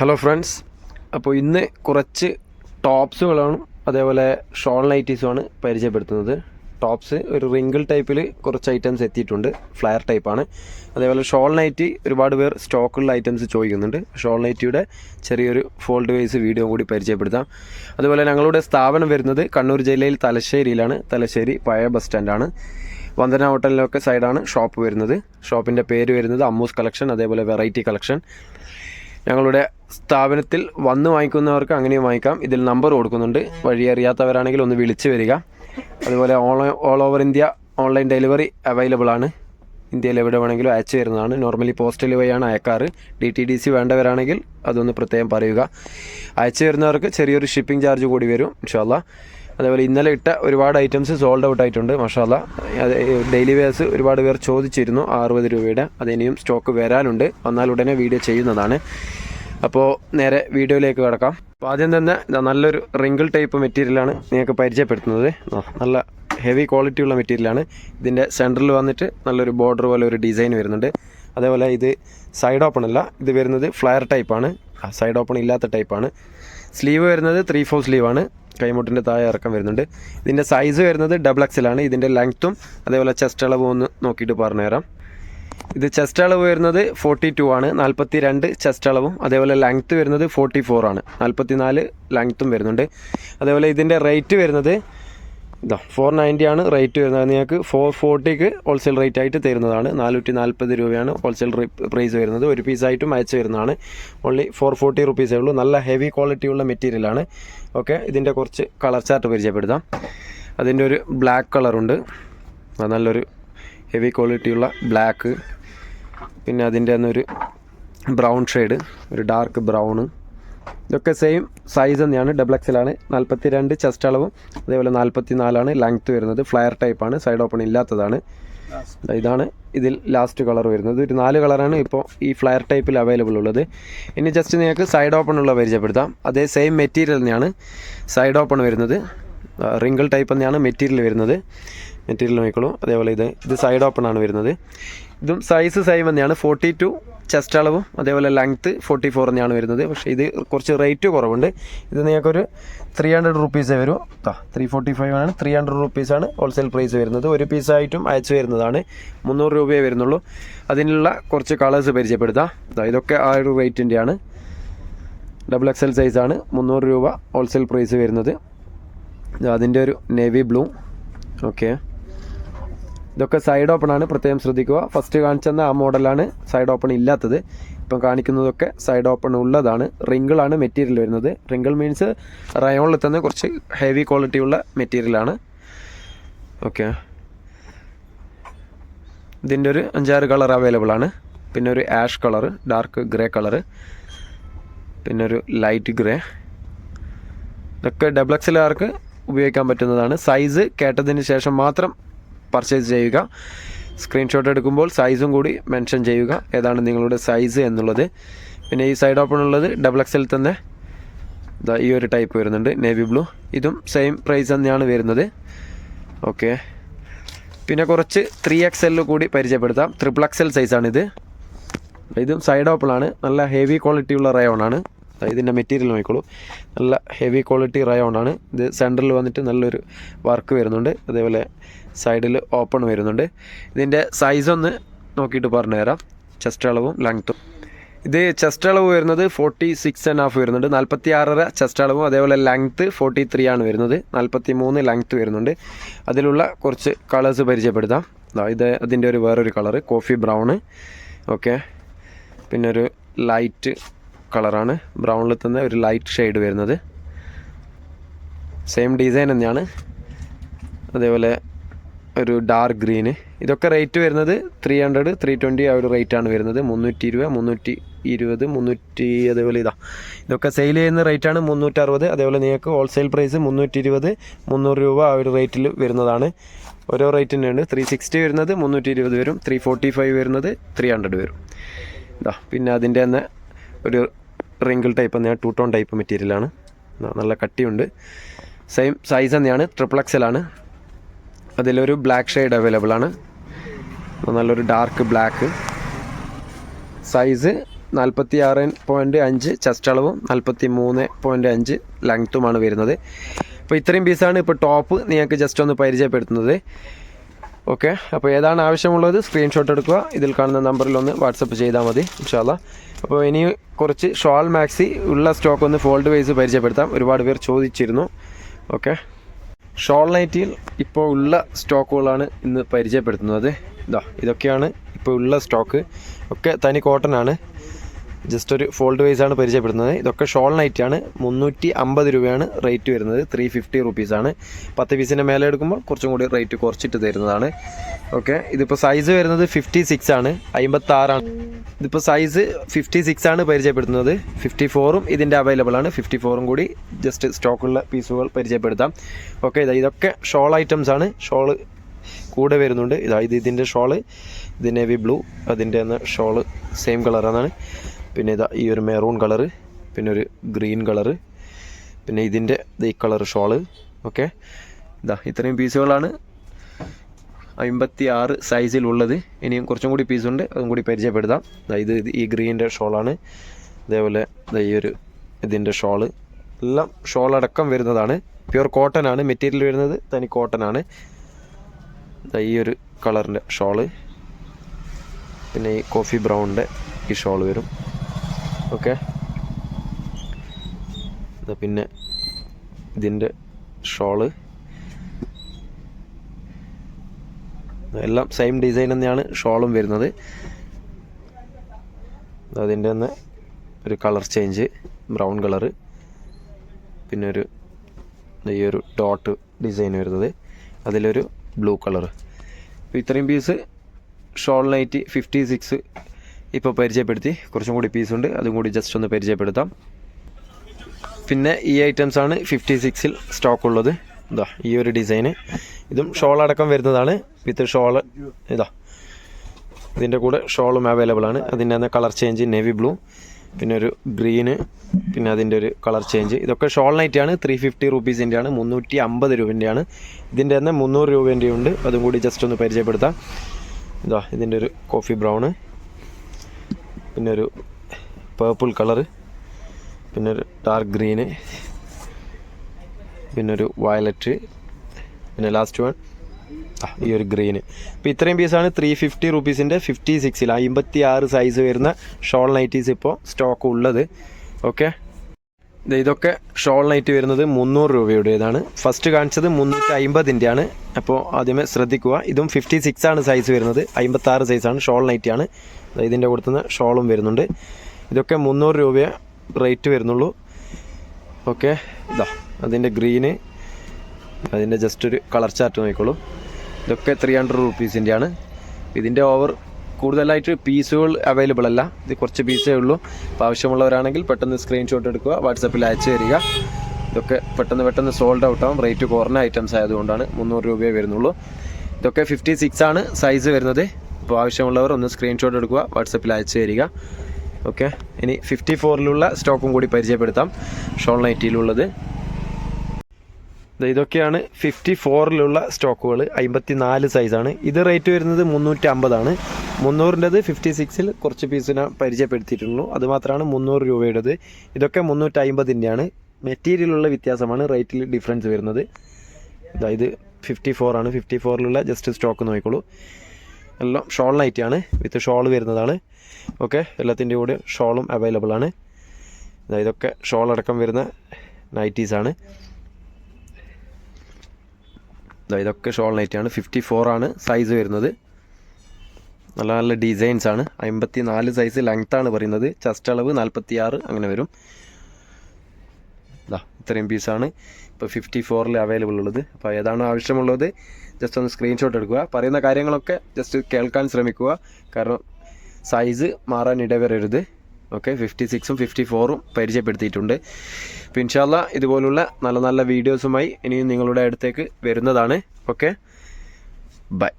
Hello friends അപ്പോൾ ഇന്ന് കുറച്ച് ടോപ്സുകളാണ്. അതേപോലെ ഷോൾ നൈറ്റീസുമാണ് പരിചയപ്പെടുത്തുന്നത്. ടോപ്സ് ഒരു റിങ്കിൾ ടൈപ്പിൽ കുറച്ച് ഐറ്റംസ് എത്തിയിട്ടുണ്ട്. ഫ്ലയർ ടൈപ്പാണ്. അതേപോലെ ഷോൾ നൈറ്റി ഒരുപാട് പേർ സ്റ്റോക്കുള്ള ഐറ്റംസ് ചോദിക്കുന്നുണ്ട്. ഷോൾ നൈറ്റിയുടെ ചെറിയൊരു ഫോൾഡ് വൈസ് വീഡിയോ കൂടി പരിചയപ്പെടുത്താം. അതുപോലെ ഞങ്ങളുടെ സ്ഥാപനം വരുന്നത് കണ്ണൂർ ജില്ലയിൽ തലശ്ശേരിയിലാണ്. തലശ്ശേരി പഴയ ബസ് സ്റ്റാൻഡാണ്. വന്ദന ഹോട്ടലിലൊക്കെ സൈഡാണ് ഷോപ്പ് വരുന്നത്. ഷോപ്പിന്റെ പേര് വരുന്നത് അമ്മൂസ് കളക്ഷൻ അതേപോലെ വെറൈറ്റി കളക്ഷൻ. ഞങ്ങളുടെ സ്ഥാപനത്തിൽ വന്ന് വാങ്ങിക്കുന്നവർക്ക് അങ്ങനെയും വാങ്ങിക്കാം. ഇതിൽ നമ്പർ കൊടുക്കുന്നുണ്ട്. വഴി അറിയാത്തവരാണെങ്കിൽ ഒന്ന് വിളിച്ച് വരിക. അതുപോലെ online all over India online delivery available ആണ്. ഇന്ത്യയിൽ എവിടെ വേണമെങ്കിലും അയച്ചു തരുന്നതാണ്. നോർമലി പോസ്റ്റൽ വഴിയാണ് അയക്കാറ്. ഡി ടി ഡി സി വേണ്ടവരാണെങ്കിൽ അതൊന്ന് പ്രത്യേകം പറയുക. അയച്ചു തരുന്നവർക്ക് ചെറിയൊരു ഷിപ്പിംഗ് ചാർജ് കൂടി വരും ഇൻഷാല്ല അതേപോലെ ഇന്നലെ ഇട്ട ഒരുപാട് ഐറ്റംസ് സോൾഡ് ഔട്ട് ആയിട്ടുണ്ട് മഷാല ഡെയിലി വേഴ്സ് ഒരുപാട് പേർ ചോദിച്ചിരുന്നു അറുപത് രൂപയുടെ അതിനിയും സ്റ്റോക്ക് വരാനുണ്ട്. വന്നാൽ ഉടനെ വീഡിയോ ചെയ്യുന്നതാണ്. അപ്പോൾ നേരെ വീഡിയോയിലേക്ക് കിടക്കാം. അപ്പോൾ ആദ്യം തന്നെ നല്ലൊരു റിങ്കിൾ ടൈപ്പ് മെറ്റീരിയലാണ് നിങ്ങൾക്ക് പരിചയപ്പെടുത്തുന്നത്. നല്ല ഹെവി ക്വാളിറ്റി ഉള്ള മെറ്റീരിയലാണ് ഇതിന്റെ സെന്ററിൽ വന്നിട്ട് നല്ലൊരു ബോർഡർ പോലെ ഒരു ഡിസൈൻ വരുന്നുണ്ട്. അതേപോലെ ഇത് സൈഡ് ഓപ്പൺ അല്ല ഇത് വരുന്നത് ഫ്ലയർ ടൈപ്പാണ് സൈഡ് ഓപ്പൺ ഇല്ലാത്ത ടൈപ്പാണ് സ്ലീവ് വരുന്നത് ത്രീ ഫോർ സ്ലീവാണ് കൈമുട്ടിന്റെ താഴെ ഇറക്കം വരുന്നുണ്ട്. ഇതിന്റെ സൈസ് വരുന്നത് ഡബിൾ എക്സിലാണ് ഇതിന്റെ ലെങ്ത്തും അതേപോലെ ചെസ്റ്റ് അളവും ഒന്ന് നോക്കിയിട്ട് പറഞ്ഞുതരാം ഇത് ചെസ്റ്റ് അളവ് വരുന്നത് ഫോർട്ടി ടു ആണ്. നാൽപ്പത്തി രണ്ട് ചെസ്റ്റ് അളവും അതേപോലെ ലെങ്ത്ത് വരുന്നത് ഫോർട്ടി ഫോർ ആണ്. നാൽപ്പത്തി നാല് ലെങ്ത്തും വരുന്നുണ്ട്. അതേപോലെ ഇതിന്റെ റേറ്റ് വരുന്നത് ഇതാ ഫോർ നയന്റി ആണ് റേറ്റ് വരുന്നത്. നിങ്ങൾക്ക് ഫോർ ഫോർട്ടിക്ക് ഹോൾസെയിൽ റേറ്റ് ആയിട്ട് തരുന്നതാണ്. നാനൂറ്റി നാൽപ്പത് രൂപയാണ് ഹോൾസെയിൽ പ്രൈസ് വരുന്നത്. ഒരു പീസായിട്ടും അയച്ചു വരുന്നതാണ് ഓൺലി ഫോർ ഫോർട്ടി റുപ്പീസേ ഉള്ളൂ. നല്ല ഹെവി ക്വാളിറ്റിയുള്ള മെറ്റീരിയലാണ് ഓക്കെ ഇതിന്റെ കുറച്ച് കളർ ചാർട്ട് പരിചയപ്പെടുത്താം. അതിന്റെ ഒരു ബ്ലാക്ക് കളറുണ്ട് നല്ലൊരു ഹെവി ക്വാളിറ്റിയുള്ള ബ്ലാക്ക് പിന്നെ അതിന്റെ ഒരു ബ്രൗൺ ഷെയ്ഡ് ഒരു ഡാർക്ക് ബ്രൗണ് ഇതൊക്കെ സെയിം സൈസ് തന്നെയാണ്. ഡബിൾ എക്സലാണ് നാൽപ്പത്തി രണ്ട് ചെസ്റ്റ് അളവും അതേപോലെ നാൽപ്പത്തി നാലാണ് ലെങ്ത്ത് വരുന്നത് ഫ്ലയർ ടൈപ്പാണ് സൈഡ് ഓപ്പൺ ഇല്ലാത്തതാണ്. ഇതാണ് ഇതിൽ ലാസ്റ്റ് കളർ വരുന്നത്. ഒരു നാല് കളറാണ് ഇപ്പോൾ ഈ ഫ്ലയർ ടൈപ്പിൽ അവൈലബിൾ ഉള്ളത്. ഇനി ജസ്റ്റ് നിങ്ങൾക്ക് സൈഡ് ഓപ്പൺ ഉള്ള പരിചയപ്പെടുത്താം. അതേ സെയിം മെറ്റീരിയൽ തന്നെയാണ് സൈഡ് ഓപ്പൺ വരുന്നത്. റിങ്കിൾ ടൈപ്പ് തന്നെയാണ് മെറ്റീരിയൽ വരുന്നത്. മെറ്റീരിയൽ നോക്കിക്കോളൂ. അതേപോലെ ഇത് ഇത് സൈഡ് ഓപ്പൺ ആണ് വരുന്നത്. ഇതും സൈസ് സെയിം തന്നെയാണ്. ഫോർട്ടി ടു ചെസ്റ്റ് അളവും അതേപോലെ ലെങ്ത്ത് ഫോർട്ടി ഫോർ തന്നെയാണ് വരുന്നത്. പക്ഷേ ഇത് കുറച്ച് റേറ്റ് കുറവുണ്ട്. ഇത് നിങ്ങൾക്കൊരു ത്രീ ഹൺഡ്രഡ് റുപ്പീസേ വരും. ആ ത്രീ ഫോർട്ടി ഫൈവ് ആണ് ത്രീ ഹൺഡ്രഡ് റുപ്പീസാണ് ഹോൾസെയിൽ പ്രൈസ് വരുന്നത്. ഒരു പീസായിട്ടും അയച്ചു വരുന്നതാണ് മുന്നൂറ് രൂപയേ വരുന്നുള്ളൂ. അതിനുള്ള കുറച്ച് കളേഴ്സ് പരിചയപ്പെടുത്താം. ഇതൊക്കെ ആ ഒരു റേറ്റിന്റെയാണ് ഡബിൾ എക്സൽ സൈസാണ് മുന്നൂറ് രൂപ ഹോൾസെയിൽ പ്രൈസ് വരുന്നത്. അതിന്റെ ഒരു നേവി ബ്ലൂ ഓക്കെ ഇതൊക്കെ സൈഡ് ഓപ്പൺ ആണ്. പ്രത്യേകം ശ്രദ്ധിക്കുക. ഫസ്റ്റ് കാണിച്ചെന്ന ആ മോഡലാണ് സൈഡ് ഓപ്പൺ ഇല്ലാത്തത്. ഇപ്പം കാണിക്കുന്നതൊക്കെ സൈഡ് ഓപ്പൺ ഉള്ളതാണ്. റിങ്കിളാണ് മെറ്റീരിയൽ വരുന്നത്. റിങ്കിൾ മീൻസ് റയോണിൽ തന്നെ കുറച്ച് ഹെവി ക്വാളിറ്റി ഉള്ള മെറ്റീരിയലാണ് ഓക്കെ ഇതിന്റെ ഒരു അഞ്ചാറ് കളർ അവൈലബിൾ ആണ്. പിന്നെ ഒരു ash colour dark grey colour പിന്നെ ഒരു ലൈറ്റ് ഗ്രേ ഇതൊക്കെ ഡബിൾ എക്സലുകാർക്ക് ഉപയോഗിക്കാൻ പറ്റുന്നതാണ്. സൈസ് കേട്ടതിന് ശേഷം മാത്രം പർച്ചേസ് ചെയ്യുക. സ്ക്രീൻഷോട്ട് എടുക്കുമ്പോൾ സൈസും കൂടി മെൻഷൻ ചെയ്യുക. ഏതാണ് നിങ്ങളുടെ സൈസ് എന്നുള്ളത്. പിന്നെ ഈ സൈഡ് ഓപ്പൺ ഉള്ളത് ഡബിൾ എക്സിൽ തന്നെ. ഈ ഒരു ടൈപ്പ് വരുന്നുണ്ട്. നേവി ബ്ലൂ ഇതും സെയിം പ്രൈസ് തന്നെയാണ് വരുന്നത്. ഓക്കെ പിന്നെ കുറച്ച് ത്രീ എക്സലിൽ കൂടി പരിചയപ്പെടുത്താം. ട്രിപ്പിൾ എക്സൽ സൈസാണിത് ഇതും. സൈഡ് ഓപ്പൺ ആണ്. നല്ല ഹെവി ക്വാളിറ്റി ഉള്ള ആണ്. ഇതിന്റെ മെറ്റീരിയൽ നോക്കിക്കോളൂ. നല്ല ഹെവി ക്വാളിറ്റി റയോൺ ആണ്. ഇത് സെന്ററിൽ വന്നിട്ട് നല്ലൊരു വർക്ക് വരുന്നുണ്ട്. അതേപോലെ സൈഡിൽ ഓപ്പൺ വരുന്നുണ്ട്. ഇതിന്റെ സൈസ് ഒന്ന് നോക്കിയിട്ട് പറഞ്ഞുതരാം. ചെസ്റ്റ് അളവും ലെങ്ത്തും ഇത് ചെസ്റ്റ് അളവ് വരുന്നത് ഫോർട്ടി സിക്സ് ആൻഡ് ഹാഫ് വരുന്നുണ്ട്. നാൽപ്പത്തി ആറര ചെസ്റ്റ് അളവും അതേപോലെ ലെങ്ത്ത് ഫോർട്ടി ത്രീ ആണ് വരുന്നത്. നാൽപ്പത്തി മൂന്ന് ലെങ്ത്ത് വരുന്നുണ്ട്. അതിലുള്ള കുറച്ച് കളേഴ്സ് പരിചയപ്പെടുത്താം. ഇത് അതിന്റെ ഒരു വേറൊരു കളറ് കോഫി ബ്രൗണ് ഓക്കെ പിന്നെ ഒരു ലൈറ്റ് കളറാണ് ബ്രൗണിൽ തന്നെ ഒരു ലൈറ്റ് ഷെയ്ഡ് വരുന്നത്. സെയിം ഡിസൈൻ തന്നെയാണ്. അതേപോലെ ഒരു ഡാർക്ക് ഗ്രീന് ഇതൊക്കെ റേറ്റ് വരുന്നത് ത്രീ ഹൺഡ്രഡ് ത്രീ ട്വന്റി ആ ഒരു റേറ്റാണ് വരുന്നത്. മുന്നൂറ്റി ഇരുപത് മുന്നൂറ്റി ഇരുപത് മുന്നൂറ്റി അതേപോലെ ഇതാ. ഇതൊക്കെ സെയിൽ ചെയ്യുന്ന റേറ്റാണ് മുന്നൂറ്ററുപത്. അതേപോലെ നിങ്ങൾക്ക് ഹോൾസെയിൽ പ്രൈസ് മുന്നൂറ്റി ഇരുപത് മുന്നൂറ് രൂപ ആ ഒരു റേറ്റിൽ വരുന്നതാണ്. ഓരോ റേറ്റിനുണ്ട് ത്രീ സിക്സ്റ്റി വരുന്നത് മുന്നൂറ്റി ഇരുപത് വരും. ത്രീ ഫോർട്ടി ഫൈവ് വരുന്നത് ത്രീ ഹൺഡ്രഡ് വരും. ഇതാ പിന്നെ അതിന്റെ തന്നെ ഒരു റിങ്കിൾ ടൈപ്പ് തന്നെയാണ്. ടൂ ടോൺ ടൈപ്പ് മെറ്റീരിയലാണ് നല്ല കട്ടിയുണ്ട്. സെയിം സൈസ് തന്നെയാണ്. ട്രിപ്പിൾ എക്സലാണ് അതിലൊരു ബ്ലാക്ക് ഷെയ്ഡ് അവൈലബിൾ ആണ്. നല്ലൊരു ഡാർക്ക് ബ്ലാക്ക് സൈസ് നാൽപ്പത്തി ആറ് പോയിന്റ് അഞ്ച് ചെസ്റ്റ് അളവും നാൽപ്പത്തി മൂന്ന് പോയിന്റ് അഞ്ച് ലെങ്ത്തുമാണ് വരുന്നത്. അപ്പോൾ ഇത്രയും പീസാണ് ഇപ്പോൾ ടോപ്പ് നിങ്ങൾക്ക് ജസ്റ്റ് ഒന്ന് പരിചയപ്പെടുത്തുന്നത്. ഓക്കെ അപ്പോൾ ഏതാണ് ആവശ്യമുള്ളത് സ്ക്രീൻഷോട്ട് എടുക്കുക. ഇതിൽ കാണുന്ന നമ്പറിൽ ഒന്ന് വാട്സപ്പ് ചെയ്താൽ മതി ഇൻഷാല്ല അപ്പോൾ ഇനി കുറച്ച് ഷോൾ മാക്സി ഉള്ള സ്റ്റോക്ക് ഒന്ന് ഫോൾഡ് വൈസ് പരിചയപ്പെടുത്താം. ഒരുപാട് പേർ ചോദിച്ചിരുന്നു. ഓക്കെ ഷോൾ നൈറ്റിയിൽ ഇപ്പോൾ ഉള്ള സ്റ്റോക്കുകളാണ് ഇന്ന് പരിചയപ്പെടുത്തുന്നത്. ഇതാ ഇതൊക്കെയാണ് ഇപ്പോൾ ഉള്ള സ്റ്റോക്ക്. ഒക്കെ തനി കോട്ടൺ ആണ്. ജസ്റ്റ് ഒരു ഫോൾഡ് വൈസ് ആണ് പരിചയപ്പെടുന്നത്. ഇതൊക്കെ ഷോൾ നൈറ്റ് ആണ്. മുന്നൂറ്റി അമ്പത് രൂപയാണ് റേറ്റ് വരുന്നത്. ത്രീ ഫിഫ്റ്റി റുപ്പീസാണ് പത്ത് പീസിന്റെ മേലെ എടുക്കുമ്പോൾ കുറച്ചും കൂടി റേറ്റ് കുറച്ചിട്ട് തരുന്നതാണ്. ഓക്കെ ഇതിപ്പോൾ സൈസ് വരുന്നത് ഫിഫ്റ്റി സിക്സ് ആണ്. അമ്പത്താറാണ് ഇതിപ്പോൾ സൈസ് ഫിഫ്റ്റി സിക്സ് ആണ് പരിചയപ്പെടുത്തുന്നത്. ഫിഫ്റ്റി ഫോറും ഇതിന്റെ അവൈലബിൾ ആണ്. ഫിഫ്റ്റി ഫോറും കൂടി ജസ്റ്റ് സ്റ്റോക്കുള്ള പീസുകൾ പരിചയപ്പെടുത്താം. ഓക്കെ ഇതാ ഇതൊക്കെ ഷോൾ ഐറ്റംസ് ആണ്. ഷോൾ കൂടെ വരുന്നുണ്ട്. ഇതാ ഇത് ഇതിന്റെ ഷോൾ ഇത് നേവി ബ്ലൂ അതിന്റെ ഷോൾ സെയിം കളറാണ് പിന്നെ ഇതാ ഈ ഒരു മെറൂൺ കളറ് പിന്നെ ഒരു ഗ്രീൻ കളറ് പിന്നെ ഇതിന്റെ ഈ കളർ ഷോൾ ഓക്കെ ഇതാ ഇത്രയും പീസുകളാണ് അമ്പത്തി ആറ് സൈസിലുള്ളത് ഇനിയും കുറച്ചും കൂടി പീസുണ്ട് അതും കൂടി പരിചയപ്പെടുത്താം. ഇത് ഈ ഗ്രീന്റെ ഷോളാണ് അതേപോലെ ഈ ഒരു ഇതിന്റെ ഷോൾ എല്ലാം ഷോളടക്കം വരുന്നതാണ്. പ്യുർ കോട്ടൺ ആണ് മെറ്റീരിയൽ വരുന്നത് തനി കോട്ടൺ ആണ്. ഈ ഒരു കളറിന്റെ ഷോൾ പിന്നെ ഈ കോഫി ബ്രൗണിന്റെ ഈ ഷോൾ വരും. ഓക്കെ. പിന്നെ ഇതിന്റെ ഷോൾ. എല്ലാം സെയിം ഡിസൈൻ തന്നെയാണ് ഷോളും വരുന്നത്. അതിന്റെ തന്നെ ഒരു കളർ ചേഞ്ച് ബ്രൗൺ കളറ് പിന്നെ ഒരു ഈ ഒരു ഡോട്ട് ഡിസൈൻ വരുന്നത്. അതിലൊരു ബ്ലൂ കളർ ഇത്രയും piece shawl night fifty six ഇപ്പോൾ പരിചയപ്പെടുത്തി. കുറച്ചും കൂടി ഉണ്ട്. അതും കൂടി ജസ്റ്റ് ഒന്ന് പരിചയപ്പെടുത്താം. പിന്നെ ഈ ഐറ്റംസ് ആണ് ഫിഫ്റ്റി സിക്സിൽ സ്റ്റോക്ക് ഉള്ളത്. ഇതാ ഈ ഒരു ഡിസൈന് ഇതും ഷോൾ അടക്കം വരുന്നതാണ്. വിത്ത് ഷോൾ ഇതാ. ഇതിന്റെ കൂടെ ഷോളും അവൈലബിൾ ആണ്. അതിന്റെ തന്നെ കളർ ചേഞ്ച് നേവി ബ്ലൂ പിന്നെ ഒരു ഗ്രീന് പിന്നെ അതിന്റെ ഒരു കളർ ചേഞ്ച് ഇതൊക്കെ ഷോൾ നൈറ്റ് ആണ്. ത്രീ ഫിഫ്റ്റി റുപ്പീസിന്റെ ആണ്. മുന്നൂറ്റി അമ്പത് രൂപന്റെയാണ് ഇതിന്റെ തന്നെ മുന്നൂറ് രൂപേന്റെ ഉണ്ട്. അതും കൂടി ജസ്റ്റ് ഒന്ന് പരിചയപ്പെടുത്താം. ഇതാ ഇതിന്റെ ഒരു കോഫി ബ്രൗണ് പിന്നെ ഒരു പേർപ്പിൾ കളറ് പിന്നെ ഒരു ഡാർക്ക് ഗ്രീന് പിന്നെ ഒരു വയലറ്റ് പിന്നെ ലാസ്റ്റ് വൺ ഈ ഒരു ഗ്രീന് അപ്പോൾ ഇത്രയും പീസാണ് ത്രീ ഫിഫ്റ്റി റുപ്പീസിന്റെ ഫിഫ്റ്റി സിക്സിൽ അമ്പത്തി ആറ് സൈസ് വരുന്ന ഷോൾ നൈറ്റീസ് ഇപ്പോൾ സ്റ്റോക്ക് ഉള്ളത്. ഓക്കെ ഇതൊക്കെ ഷോൾ നൈറ്റ് വരുന്നത് മുന്നൂറ് രൂപയുടേതാണ്. ഫസ്റ്റ് കാണിച്ചത് മുന്നൂറ്റി അമ്പതിന്റെയാണ് അപ്പോൾ ആദ്യമേ ശ്രദ്ധിക്കുക. ഇതും ഫിഫ്റ്റി സിക്സ് ആണ് സൈസ് വരുന്നത്. അമ്പത്താറ് സൈസാണ് ഷോൾ നൈറ്റ് ആണ് ഇതിന്റെ കൊടുത്തുന്ന ഷോളും വരുന്നുണ്ട്. ഇതൊക്കെ മുന്നൂറ് രൂപ റേറ്റ് വരുന്നുള്ളൂ. ഓക്കെ ഇതാ അതിന്റെ ഗ്രീന് അതിന്റെ ജസ്റ്റ് ഒരു കളർ ചാർട്ട് നോക്കിക്കോളൂ. ഇതൊക്കെ ത്രീ ഹൺഡ്രഡ് റുപ്പീസിന്റെയാണ് ഇതിന്റെ ഓവർ കൂടുതലായിട്ട് പീസുകൾ അവൈലബിൾ അല്ല. ഇത് കുറച്ച് പീസേ ഉള്ളൂ. അപ്പോൾ ആവശ്യമുള്ളവരാണെങ്കിൽ പെട്ടെന്ന് സ്ക്രീൻഷോട്ട് എടുക്കുക വാട്സപ്പിൽ അയച്ചു തരിക. ഇതൊക്കെ പെട്ടെന്ന് പെട്ടെന്ന് സോൾഡ് ഔട്ട് ആവും. റേറ്റ് കുറഞ്ഞ ഐറ്റംസ് ആയതുകൊണ്ടാണ് മുന്നൂറ് രൂപയെ വരുന്നുള്ളൂ. ഇതൊക്കെ ഫിഫ്റ്റി സിക്സ് ആണ് സൈസ് വരുന്നത്. അപ്പോൾ ആവശ്യമുള്ളവർ ഒന്ന് സ്ക്രീൻഷോട്ട് എടുക്കുക വാട്സപ്പിൽ അയച്ചു തരിക. ഓക്കെ ഇനി ഫിഫ്റ്റി ഫോറിലുള്ള സ്റ്റോക്കും കൂടി പരിചയപ്പെടുത്താം. ഷോൾ നൈറ്റിയിലുള്ളത് ഇതൊക്കെയാണ് ഫിഫ്റ്റി ഫോറിലുള്ള സ്റ്റോക്കുകൾ അമ്പത്തി നാല് സൈസാണ് ഇത് റേറ്റ് വരുന്നത് മുന്നൂറ്റി അമ്പതാണ് മുന്നൂറിന്റെത് ഫിഫ്റ്റി സിക്സിൽ കുറച്ച് പീസിനെ പരിചയപ്പെടുത്തിയിട്ടുള്ളൂ. അതുമാത്രമാണ് മുന്നൂറ് രൂപയുടേത്. ഇതൊക്കെ മുന്നൂറ്റി അമ്പതിന്റെയാണ് മെറ്റീരിയലുള്ള വ്യത്യാസമാണ് റേറ്റിൽ ഡിഫറൻസ് വരുന്നത്. അതായത് ഫിഫ്റ്റി ഫോറാണ് ഫിഫ്റ്റി ഫോറിലുള്ള ജസ്റ്റ് സ്റ്റോക്ക് നോക്കിക്കോളൂ. എല്ലാം ഷോൾ നൈറ്റ് ആണ്. വിത്ത് ഷോൾ വരുന്നതാണ്. ഓക്കെ എല്ലാത്തിന്റെ കൂടെ ഷോളും അവൈലബിൾ ആണ്. ഇതാ ഇതൊക്കെ ഷോൾ അടക്കം വരുന്ന നൈറ്റീസാണ് ഇതൊക്കെ ഷോൾ നൈറ്റാണ് ഫിഫ്റ്റി ആണ് സൈസ് വരുന്നത്. നല്ല നല്ല ഡിസൈൻസ് ആണ്. അമ്പത്തി നാല് സൈസ് ആണ് പറയുന്നത്. ചെസ്റ്റ് അളവ് നാൽപ്പത്തി ആറ് അങ്ങനെ വരും. ഇതാ ഇത്രയും പീസാണ് ഇപ്പോൾ ഫിഫ്റ്റി ഫോറിൽ അവൈലബിൾ ഉള്ളത്. അപ്പോൾ ഏതാണ് ആവശ്യമുള്ളത് ജസ്റ്റ് ഒന്ന് സ്ക്രീൻഷോട്ട് എടുക്കുക. പറയുന്ന കാര്യങ്ങളൊക്കെ ജസ്റ്റ് കേൾക്കാൻ ശ്രമിക്കുക. കാരണം സൈസ് മാറാൻ ഇടവരരുത്. ഓക്കെ ഫിഫ്റ്റി സിക്സും ഫിഫ്റ്റി ഫോറും പരിചയപ്പെടുത്തിയിട്ടുണ്ട്. അപ്പോൾ ഇൻഷാല്ല ഇതുപോലുള്ള നല്ല നല്ല വീഡിയോസുമായി ഇനിയും നിങ്ങളുടെ അടുത്തേക്ക് വരുന്നതാണ്. Okay bye